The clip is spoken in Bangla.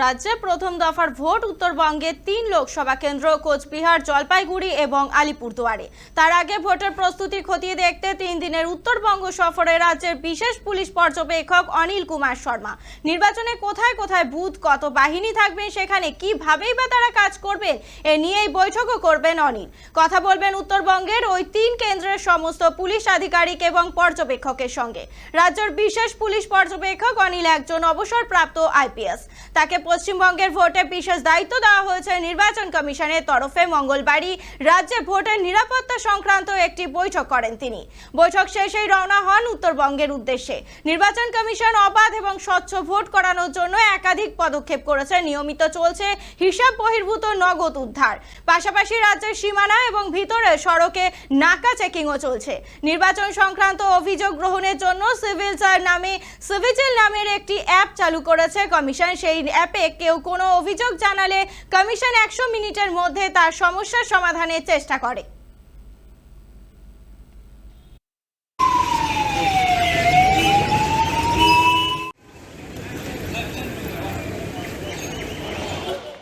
রাজ্যে প্রথম দফার ভোট উত্তরবঙ্গে তিন লোকসভা কেন্দ্র, কোচবিহার, জলপাইগুড়ি এবং আলিপুরদুয়ারে। তার আগে ভোটের প্রস্তুতি খতিয়ে দেখতে তিন দিনের উত্তরবঙ্গ সফরে রাজ্যের বিশেষ পুলিশ পর্যবেক্ষক অনিল কুমার শর্মা। নির্বাচনে কোথায় কোথায় বুথ, কত বাহিনী থাকবে সেখানে কিভাবেই বা তারা কাজ করবেন, এ নিয়েই বৈঠকও করবেন অনিল। কথা বলবেন উত্তরবঙ্গের ওই তিন কেন্দ্রের সমস্ত পুলিশ আধিকারিক এবং পর্যবেক্ষকের সঙ্গে। রাজ্যের বিশেষ পুলিশ পর্যবেক্ষক অনিল একজন অবসরপ্রাপ্ত আইপিএস। তাকে পশ্চিমবঙ্গের ভোটে বিশেষ দায়িত্ব দেওয়া হয়েছে নির্বাচন কমিশনের তরফে মঙ্গলবারই রাজ্যে ভোটের নিরাপত্তা সংক্রান্ত একটি বৈঠক করেন তিনি। বৈঠক শেষেই রওনা হন উত্তরবঙ্গের উদ্দেশ্যে। নির্বাচন কমিশন অবাধ এবং স্বচ্ছ ভোট করানোর জন্য একাধিক পদক্ষেপ করেছে, নিয়মিত চলছে হিসাব বহির্ভূত নগদ উদ্ধার। পাশাপাশি রাজ্যের সীমানা এবং ভিতরে সড়কে নাকা চেকিংও চলছে। নির্বাচন সংক্রান্ত অভিযোগ গ্রহণের জন্য সিভিল সার নামে সিভিজিল নামের একটি অ্যাপ চালু করেছে কমিশন। সেই অ্যাপে কেউ কোনো অভিযোগ জানালে কমিশন একশো মিনিটের মধ্যে তার সমস্যার সমাধানের চেষ্টা করে।